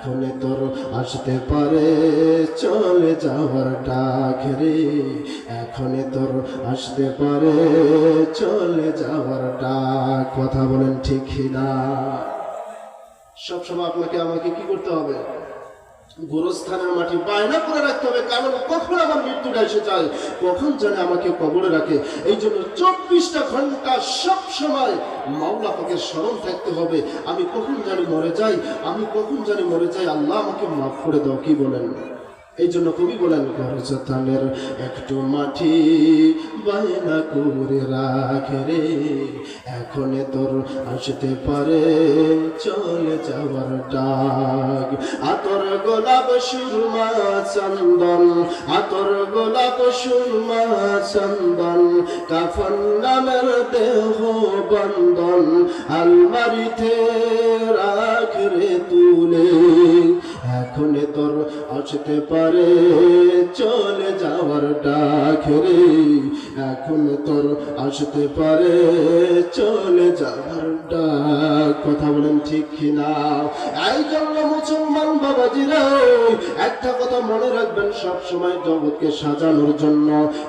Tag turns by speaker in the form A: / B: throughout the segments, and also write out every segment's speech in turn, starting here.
A: এখন তোর আসতে পারে, চলে যাওয়ার ডাক রে। তোর আসতে পারে, চলে যাওয়ার ডাক। কথা বলেন ঠিক না সবসময় আপনাকে আমাকে কি করতে হবে? গোরস্থানের মাটি বায়না করে রাখতে হবে, কারণ কখন আমার মৃত্যুটা এসে কখন আমাকে কবরে রাখে? এই জন্য চব্বিশটা ঘণ্টা সব সময় মাওলা পাকে স্মরণ থাকতে হবে। আমি কখন জানি মরে যাই? আমি কখন জানি মরে যাই? আল্লাহ আমাকে মাফ করে দাও, কি বলেন? এই জন্য কবি বলেন গরজতানের একটু মাটি বায়না করে রাখে রে। এখন তোর আসতে পারে চলে যাওয়ার ডাক। আতর গোলাপ সুরমা চন্দন, আতর গোলাপ সুরমা চন্দন, কাফন নামের দেহ বন্দন আলমারিতে রাখ রে তুলে। এখন তোর আসতে পারে। চলে যাওয়ার ডাক রে এখন তোর আসতে পারে। চলে যাওয়ার ডাক, কথা বলেন ঠিক কিনা? এই জন্য মুসলমান বাবাজিরা একটা কথা মনে রাখবেন, সব সময় জগৎকে সাজানোর জন্য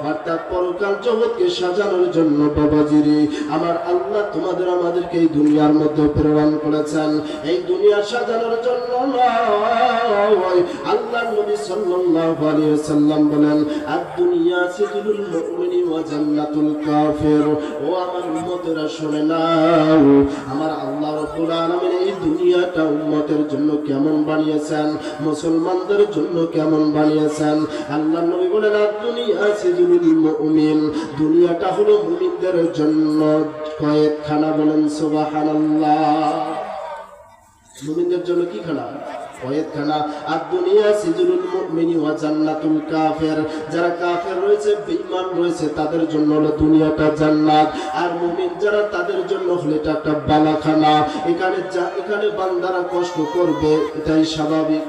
A: অর্থাৎ পরকাল জগৎকে সাজানোর জন্য বাবাজিরে, আমার আল্লাহ তোমাদের আমাদেরকে এই দুনিয়ার মধ্যে প্রেরণ করেছেন। এই দুনিয়া সাজানোর জন্য নয়, আল্লাহ নবী সাল্লাল্লাহু আলাইহি সাল্লাম বলেন আর দুনিয়া সিজনুল মুমিনি ওয়া জান্নাতুল কাফির। ও আমার উম্মতেরা, শুনে নাও, আমার আল্লাহ রাব্বুল আলামিন এই দুনিয়াটা উম্মতের জন্য কেমন বানিয়েছেন? মুসলমানদের জন্য কেমন বানিয়েছেন? আল্লাহ নবী বলেন, আর দুনিয়া সিজনুল মুমিন। দুনিয়াটা হলো মুমিনদের জন্য। কয়েকখানা বলেন, সুবহানাল্লাহ। মুমিনদের জন্য কি খানা তাদের জন্য হলো দুনিয়াটা জান্নাত। আর তাদের জন্য একটা বালাখানা। এখানে যা, এখানে বান্দারা কষ্ট করবে, এটাই স্বাভাবিক।